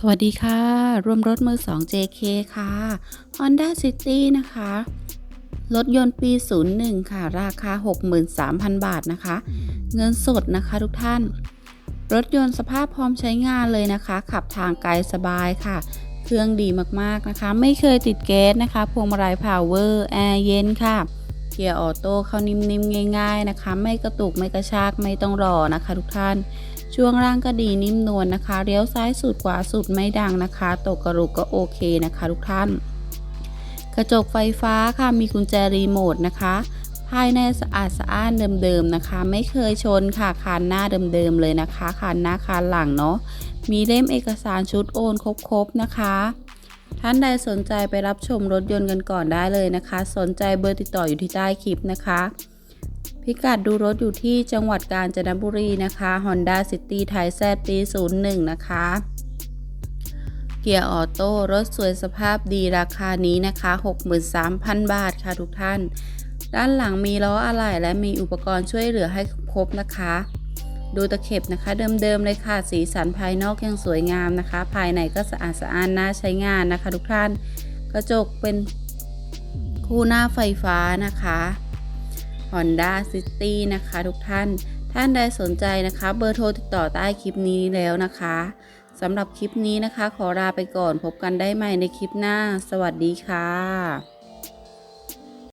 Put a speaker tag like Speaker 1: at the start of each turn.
Speaker 1: สวัสดีค่ะ รวมรถมือ 2 JK ค่ะ Honda City นะคะ รถยนต์ปี 01 ค่ะ ราคา 63,000 บาทนะคะ เงินสดนะคะทุกท่าน รถยนต์สภาพพร้อมใช้งานเลยนะคะ ขับทางไกลสบายค่ะ เครื่องดีมากๆนะคะ ไม่เคยติดแก๊สนะคะ พวงมาลัยพาวเวอร์ แอร์เย็นค่ะ เกียร์ออโต้เข้านิ่มๆ ง่าย ๆ นะคะ ไม่กระตุก ไม่กระชาก ไม่ต้องรอนะคะ ทุกท่าน ช่วงล่างก็ดีนิ่มนวลนะคะเลี้ยวซ้ายสุดขวาสุดไม่ดังนะคะตกกระลุกก็โอเคนะคะ ทุกท่าน กระจกไฟฟ้าค่ะมีกุญแจรีโมทนะคะ ภายในสะอาดสะอ้านเดิมๆนะคะ ไม่เคยชนค่ะคานหน้าเดิมๆเลยนะคะคานหน้าคานหลังเนาะมีเล่มเอกสารชุดโอนครบๆนะคะท่านใดสนใจไปรับชมรถยนต์กันก่อนได้เลยนะคะ สนใจเบอร์ติดต่ออยู่ที่ใต้คลิปนะคะ พิกัดดูรถอยู่ที่จังหวัดกาญจนบุรีนะคะ Honda City ไทยแซดปี 01 นะคะ เกียร์ออโต้รถสวยสภาพดีราคานี้นะคะ 63,000 บาทค่ะทุกท่าน ด้านหลังมีล้ออะไหล่และมีอุปกรณ์ช่วยเหลือให้ครบนะคะ ดูตะเข็บนะคะเดิมๆเลยค่ะ สีสันภายนอกยังสวยงามนะคะ ภายในก็สะอาดสะอ้านน่าใช้งานนะคะ ทุกท่าน กระจกเป็นคู่หน้าไฟฟ้านะคะ Honda City นะคะทุกท่าน ท่านใดสนใจนะคะ เบอร์โทรติดต่อใต้คลิปนี้แล้วนะคะสำหรับคลิปนี้นะคะ ขอลาไปก่อนพบกันได้ใหม่ในคลิปหน้า สวัสดีค่ะ